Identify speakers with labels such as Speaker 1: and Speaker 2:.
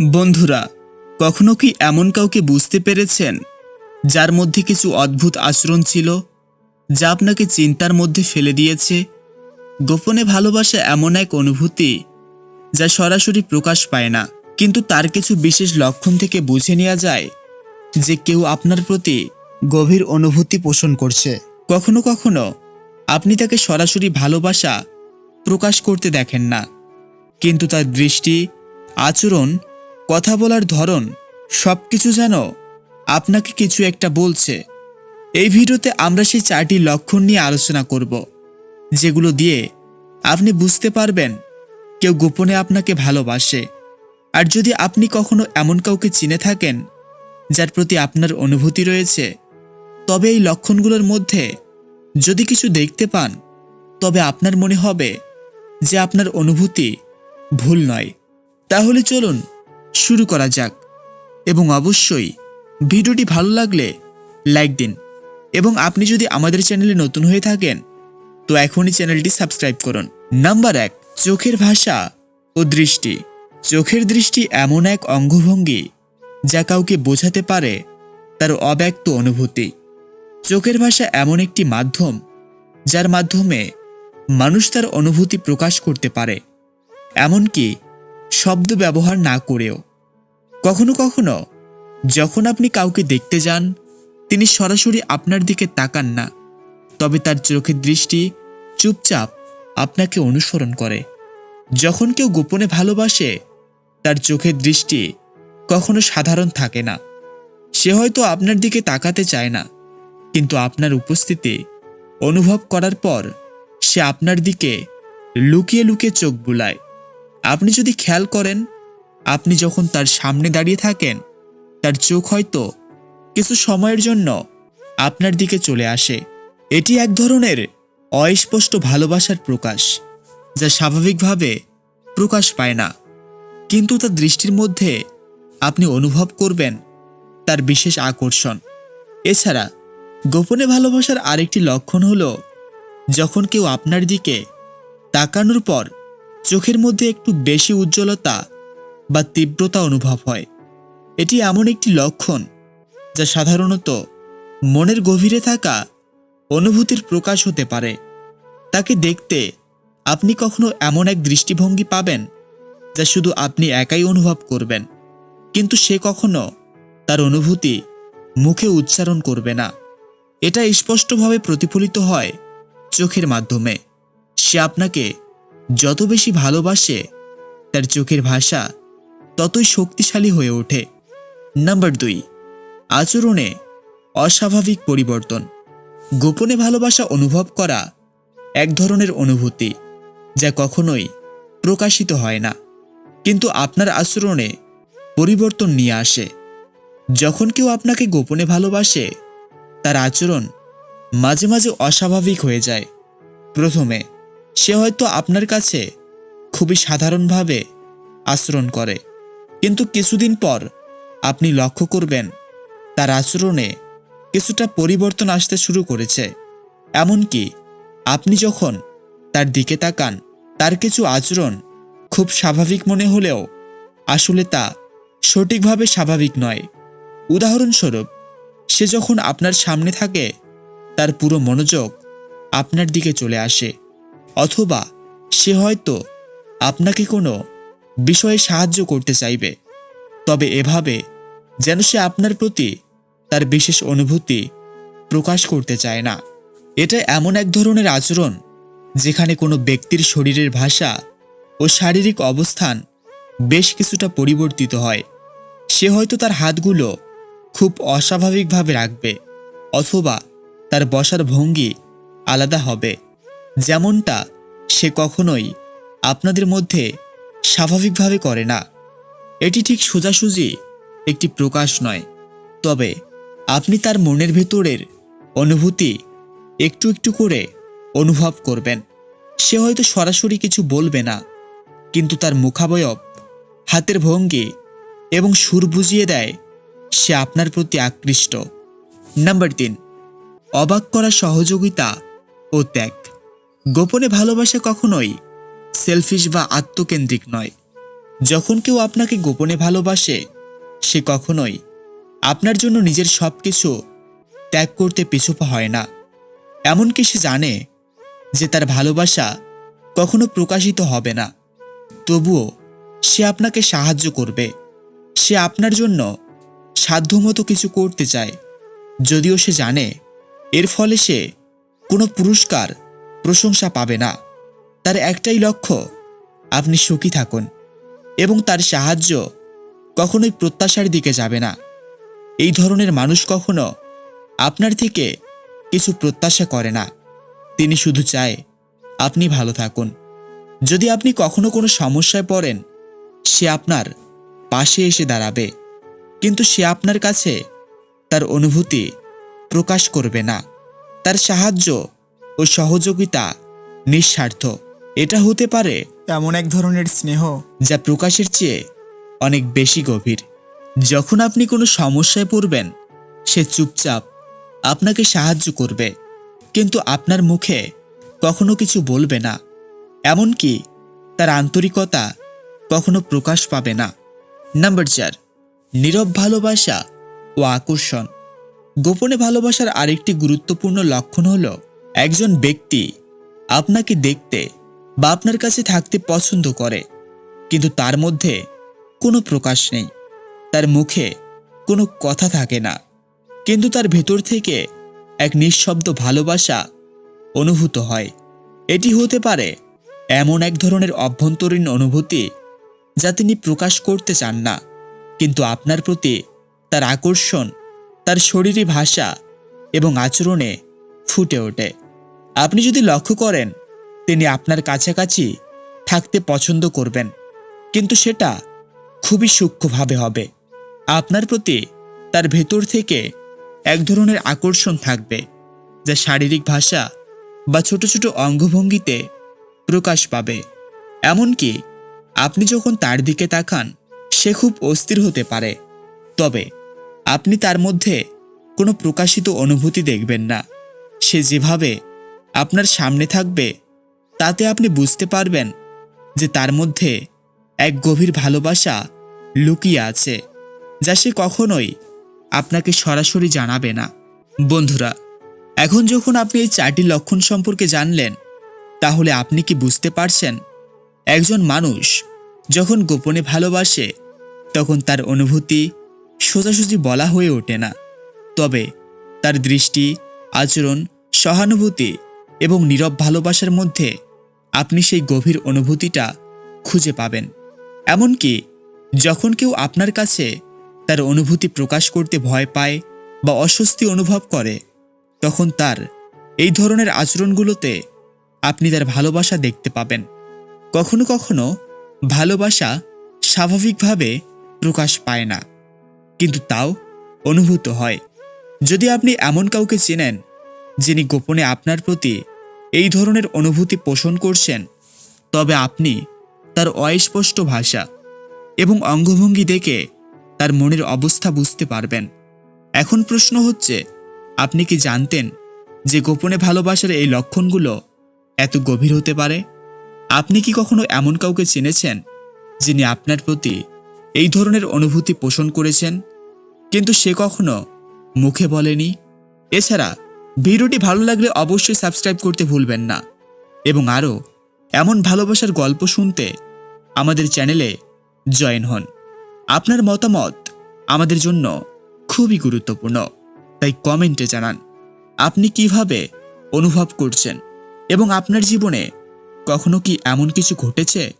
Speaker 1: বন্ধুরা, কখনো কি এমন কাউকে বুঝতে পেরেছেন যার মধ্যে কিছু অদ্ভুত আচরণ ছিল, যা আপনাকে চিন্তার মধ্যে ফেলে দিয়েছে? গোপনে ভালোবাসা এমন এক অনুভূতি যা সরাসরি প্রকাশ পায় না। কিন্তু তার কিছু বিশেষ লক্ষণ থেকে বুঝে নেওয়া যায় যে কেউ আপনার প্রতি গভীর অনুভূতি পোষণ করছে। কখনো কখনো আপনি তাকে সরাসরি ভালোবাসা প্রকাশ করতে দেখেন না। কিন্তু তার দৃষ্টি, আচরণ কথা বলার ধরন সব কিছু যেন আপনাকে কিছু একটা বলছে। এই ভিডিওতে আমরা সেই চারটি লক্ষণ নিয়ে আলোচনা করব, যেগুলো দিয়ে আপনি বুঝতে পারবেন কেউ গোপনে আপনাকে ভালোবাসে। আর যদি আপনি কখনো এমন কাউকে চিনে থাকেন, যার প্রতি আপনার অনুভূতি রয়েছে, তবে এই লক্ষণগুলোর মধ্যে যদি কিছু দেখতে পান, তবে আপনার মনে হবে যে আপনার অনুভূতি ভুল নয়। তাহলে চলুন শুরু করা যাক। এবং অবশ্যই ভিডিওটি ভালো লাগলে লাইক দিন। এবং আপনি যদি আমাদের চ্যানেলে নতুন হয়ে থাকেন, তো এখনই চ্যানেলটি সাবস্ক্রাইব করুন। নাম্বার এক, চোখের ভাষা ও দৃষ্টি। চোখের দৃষ্টি এমন এক অঙ্গভঙ্গি যা কাউকে বোঝাতে পারে তার অব্যক্ত অনুভূতি। চোখের ভাষা এমন একটি মাধ্যম যার মাধ্যমে মানুষ তার অনুভূতি প্রকাশ করতে পারে। এমনকি শব্দ ব্যবহার না করেও। কখনো কখনো, যখন আপনি কাউকে দেখতে যান, তিনি সরাসরি আপনার দিকে তাকান না। তবে তার চোখের দৃষ্টি চুপচাপ আপনাকে অনুসরণ করে। যখন কেউ গোপনে ভালোবাসে, তার চোখের দৃষ্টি কখনো সাধারণ থাকে না। সে হয়তো আপনার দিকে তাকাতে চায় না, কিন্তু আপনার উপস্থিতি অনুভব করার পর সে আপনার দিকে লুকিয়ে লুকিয়ে চোখ বুলায়। আপনি যদি খেয়াল করেন আপনি যখন তার সামনে দাঁড়িয়ে থাকেন, তার চোখ হয়তো কিছু সময়ের জন্য আপনার দিকে চলে আসে। এটি এক ধরনের অস্পষ্ট ভালোবাসার প্রকাশ, যা স্বাভাবিকভাবে প্রকাশ পায় না। কিন্তু তার দৃষ্টির মধ্যে আপনি অনুভব করবেন তার বিশেষ আকর্ষণ। এছাড়া, গোপনে ভালোবাসার আরেকটি লক্ষণ হল, যখন কেউ আপনার দিকে তাকানোর পর চোখের মধ্যে একটু বেশি উজ্জ্বলতা বা তীব্রতা অনুভব হয়। এটি এমন একটি লক্ষণ যা সাধারণত মনের গভীরে থাকা অনুভূতির প্রকাশ হতে পারে। তাকে দেখতে আপনি কখনো এমন এক দৃষ্টিভঙ্গি পাবেন যা শুধু আপনি একাই অনুভব করবেন, কিন্তু সে কখনো তার অনুভূতি মুখে উচ্চারণ করবে না। এটা স্পষ্টভাবে প্রতিফলিত হয় চোখের মাধ্যমে। সে আপনাকে যত বেশি ভালোবাসে, তার চোখের ভাষা ততই শক্তিশালী হয়ে ওঠে। নাম্বার দুই, আচরণে অস্বাভাবিক পরিবর্তন। গোপনে ভালোবাসা অনুভব করা এক ধরনের অনুভূতি যা কখনোই প্রকাশিত হয় না। কিন্তু আপনার আচরণে পরিবর্তন নিয়ে আসে। যখন কেউ আপনাকে গোপনে ভালোবাসে, তার আচরণ মাঝে মাঝে অস্বাভাবিক হয়ে যায়। প্রথমে, সে হয়তো আপনার কাছে খুবই সাধারণভাবে আচরণ করে। কিন্তু কিছুদিন পর আপনি লক্ষ্য করবেন, তার আচরণে কিছুটা পরিবর্তন আসতে শুরু করেছে। এমনকি আপনি যখন তার দিকে তাকান, তার কিছু আচরণ খুব স্বাভাবিক মনে হলেও আসলে তা সঠিকভাবে স্বাভাবিক নয়। উদাহরণস্বরূপ, সে যখন আপনার সামনে থাকে, তার পুরো মনোযোগ আপনার দিকে চলে আসে, অথবা সে হয়তো আপনাকে কোনো বিষয়ে সাহায্য করতে চাইবে। তবে এভাবে যেন সে আপনার প্রতি তার বিশেষ অনুভূতি প্রকাশ করতে চায় না। এটা এমন এক ধরনের আচরণ যেখানে কোনো ব্যক্তির শরীরের ভাষা ও শারীরিক অবস্থান বেশ কিছুটা পরিবর্তিত হয়। সে হয়তো তার হাতগুলো খুব অস্বাভাবিকভাবে রাখবে অথবা তার বসার ভঙ্গি আলাদা হবে। যেমনটা সে কখনোই আপনাদের মধ্যে স্বাভাবিকভাবে করে না। এটি ঠিক সোজাসুজি একটি প্রকাশ নয়। তবে আপনি তার মনের ভেতরের অনুভূতি একটু একটু করে অনুভব করবেন। সে হয়তো সরাসরি কিছু বলবে না, কিন্তু তার মুখাবয়ব, হাতের ভঙ্গি এবং সুর বুঝিয়ে দেয় সে আপনার প্রতি আকৃষ্ট। নাম্বার তিন, অবাক করা সহযোগিতা ও ত্যাগ। গোপনে ভালোবাসা কখনোই সেলফিশ বা আত্মকেন্দ্রিক নয়। যখন কেউ আপনাকে গোপনে ভালোবাসে, সে কখনোই আপনার জন্য নিজের সব কিছু ত্যাগ করতে পিছুপা হয় না। এমনকি সে জানে যে তার ভালোবাসা কখনো প্রকাশিত হবে না। তবুও সে আপনাকে সাহায্য করবে। সে আপনার জন্য সাধ্যমতো কিছু করতে চায়। যদিও সে জানে এর ফলে সে কোনো পুরস্কার প্রশংসা পাবে না। তার একটাই লক্ষ্য, আপনি সুখী থাকুন এবং তার সাহায্য কখনোই প্রত্যাশার দিকে যাবে না। এই ধরনের মানুষ কখনো আপনার থেকে কিছু প্রত্যাশা করে না। তিনি শুধু চায়, আপনি ভালো থাকুন। যদি আপনি কখনো কোনো সমস্যায় পড়েন, সে আপনার পাশে এসে দাঁড়াবে। কিন্তু সে আপনার কাছে তার অনুভূতি প্রকাশ করবে না। তার সাহায্য ও সহযোগিতা নিঃস্বার্থ। এটা হতে পারে
Speaker 2: এমন এক ধরনের স্নেহ
Speaker 1: যা প্রকাশের চেয়ে অনেক বেশি গভীর। যখন আপনি কোনো সমস্যায় পড়বেন সে চুপচাপ আপনাকে সাহায্য করবে কিন্তু আপনার মুখে কখনো কিছু বলবে না এমনকি তার আন্তরিকতা কখনো প্রকাশ পাবে না। নাম্বার চার নীরব ভালোবাসা ও আকর্ষণ। গোপনে ভালোবাসার আরেকটি গুরুত্বপূর্ণ লক্ষণ হল একজন ব্যক্তি আপনাকে দেখতে বা আপনার কাছে থাকতে পছন্দ করে, কিন্তু তার মধ্যে কোনো প্রকাশ নেই। তার মুখে কোনো কথা থাকে না, কিন্তু তার ভেতর থেকে এক নিঃশব্দ ভালোবাসা অনুভূত হয়। এটি হতে পারে এমন এক ধরনের অভ্যন্তরীণ অনুভূতি যা তিনি প্রকাশ করতে চান না, কিন্তু আপনার প্রতি তার আকর্ষণ, তার শরীরী ভাষা এবং আচরণে ফুটে ওঠে। আপনি যদি লক্ষ্য করেন তিনি আপনার কাছাকাছি থাকতে পছন্দ করবেন। কিন্তু সেটা খুবই সূক্ষ্মভাবে হবে। আপনার প্রতি তার ভেতর থেকে এক ধরনের আকর্ষণ থাকবে, যা শারীরিক ভাষা বা ছোট ছোট অঙ্গভঙ্গিতে প্রকাশ পাবে। এমনকি আপনি যখন তার দিকে তাকান, সে খুব অস্থির হতে পারে। তবে আপনি তার মধ্যে কোনো প্রকাশিত অনুভূতি দেখবেন না। সে যেভাবে আপনার সামনে থাকবে তাতে আপনি বুঝতে পারবেন যে তার মধ্যে এক গভীর ভালোবাসা লুকিয়ে আছে, যা সে কখনোই আপনাকে সরাসরি জানাবে না। বন্ধুরা, এখন যখন আপনি এই চারটি লক্ষণ সম্পর্কে জানলেন, তাহলে আপনি কি বুঝতে পারছেন? একজন মানুষ যখন গোপনে ভালোবাসে, তখন তার অনুভূতি সোজাসুজি বলা হয়ে ওঠে না। তবে তার দৃষ্টি, আচরণ, সহানুভূতি এবং নীরব ভালোবাসার মধ্যে আপনি সেই গভীর অনুভূতিটা খুঁজে পাবেন। এমনকি যখন কেউ আপনার কাছে তার অনুভূতি প্রকাশ করতে ভয় পায় বা অস্বস্তি অনুভব করে, তখন তার এই ধরনের আচরণগুলোতে আপনি তার ভালোবাসা দেখতে পাবেন। কখনো কখনো ভালোবাসা স্বাভাবিকভাবে প্রকাশ পায় না, কিন্তু তাও অনুভূত হয়। যদি আপনি এমন কাউকে চেনেন, যিনি গোপনে আপনার প্রতি এই ধরনের অনুভূতি পোষণ করছেন, তবে আপনি তার অস্পষ্ট ভাষা এবং অঙ্গভঙ্গি দেখে তার মনের অবস্থা বুঝতে পারবেন। এখন প্রশ্ন হচ্ছে, আপনি কি জানতেন যে গোপনে ভালোবাসার এই লক্ষণগুলো এত গভীর হতে পারে? আপনি কি কখনো এমন কাউকে চিনেছেন যিনি আপনার প্রতি এই ধরনের অনুভূতি পোষণ করেছেন, কিন্তু সে কখনো মুখে বলেনি? এছাড়া ভিডিওটি ভালো লাগলে অবশ্যই সাবস্ক্রাইব করতে ভুলবেন না। এবং আরও, এমন ভালোবাসার গল্প শুনতে আমাদের চ্যানেলে জয়েন হন। আপনার মতামত আমাদের জন্য খুবই গুরুত্বপূর্ণ। তাই কমেন্টে জানান, আপনি কীভাবে অনুভব করছেন? এবং আপনার জীবনে কখনো কি এমন কিছু ঘটেছে?